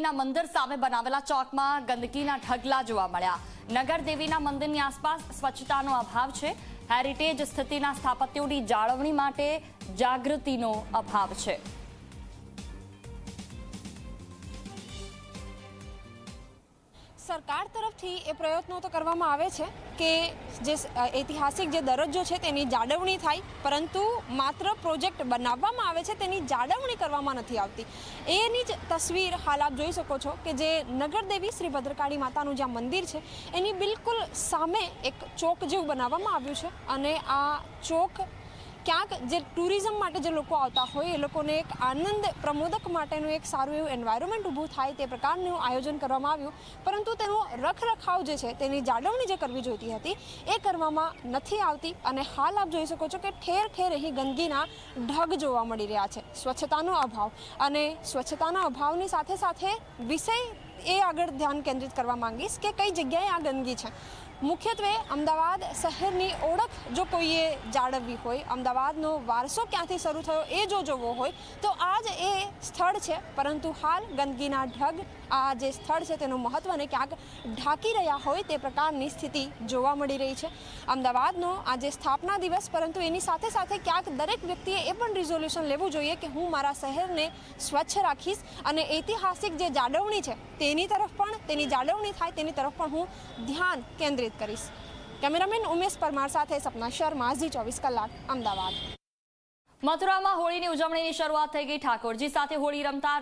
દેવીના મંદિર સામે બનાવેલા ચોકમાં ગંદકીના ઢગલા જોવા મળ્યા. નગર દેવીના મંદિરની આસપાસ સ્વચ્છતાનો અભાવ છે. હેરિટેજ સ્થિતિના સ્થાપત્યોની જાળવણી માટે જાગૃતિનો અભાવ છે. સરકાર તરફથી એ પ્રયત્નો તો કરવામાં આવે છે કે જે ઐતિહાસિક જે દરજ્જો છે તેની જાળવણી થાય, પરંતુ માત્ર પ્રોજેક્ટ બનાવવામાં આવે છે તેની જાળવણી કરવામાં નથી આવતી. એની જ તસવીર હાલ આપ જોઈ શકો છો કે જે નગરદેવી શ્રી ભદ્રકાળી માતાનું જ્યાં મંદિર છે, એની બિલકુલ સામે એક ચોક જેવું બનાવવામાં આવ્યું છે અને આ ચોક ક્યાંક જે ટુરિઝમ માટે જે લોકો આવતા હોય એ લોકોને એક આનંદ પ્રમોદક માટેનું એક સારું એવું એન્વાયરમેન્ટ ઊભું થાય તે પ્રકારનું આયોજન કરવામાં આવ્યું. પરંતુ તેનો રખરખાવ જે છે, તેની જાળવણી જે કરવી જોઈતી હતી, એ કરવામાં નથી આવતી. અને હાલ આપ જોઈ શકો છો કે ઠેર ઠેર અહીં ગંદકીના ઢગ જોવા મળી રહ્યા છે. સ્વચ્છતાનો અભાવ. અને સ્વચ્છતાના અભાવની સાથે સાથે વિષય એ આગળ ધ્યાન કેન્દ્રિત કરવા માંગીશ કે કઈ જગ્યાએ આ ગંદકી છે. મુખ્યત્વે અમદાવાદ શહેરની ઓળખ જો કોઈએ જાળવવી હોય, અમદાવાદનો વારસો ક્યાંથી શરૂ થયો એ જો જોવો હોય, તો આ જ એ સ્થળ છે. પરંતુ હાલ ગંદકીના ઢગ આ જે સ્થળ છે તેનું મહત્ત્વને ક્યાંક ઢાંકી રહ્યા હોય તે પ્રકારની સ્થિતિ જોવા મળી રહી છે. અમદાવાદનો આજે સ્થાપના દિવસ, પરંતુ એની સાથે સાથે ક્યાંક દરેક વ્યક્તિએ એ પણ રિઝોલ્યુશન લેવું જોઈએ કે હું મારા શહેરને સ્વચ્છ રાખીશ અને ઐતિહાસિક જે જાળવણી છે તેની તરફ પણ, તેની જાળવણી થાય તેની તરફ પણ હું ધ્યાન કેન્દ્રિત કરીશ. કેમેરામેન ઉમેશ પરમાર સાથે સપના શર્મા, ઝી ચોવીસ કલાક, અમદાવાદ. મથુરામાં હોળીની ઉજવણીની શરૂઆત થઈ ગઈ ઠાકોરજી સાથે હોળી રમતા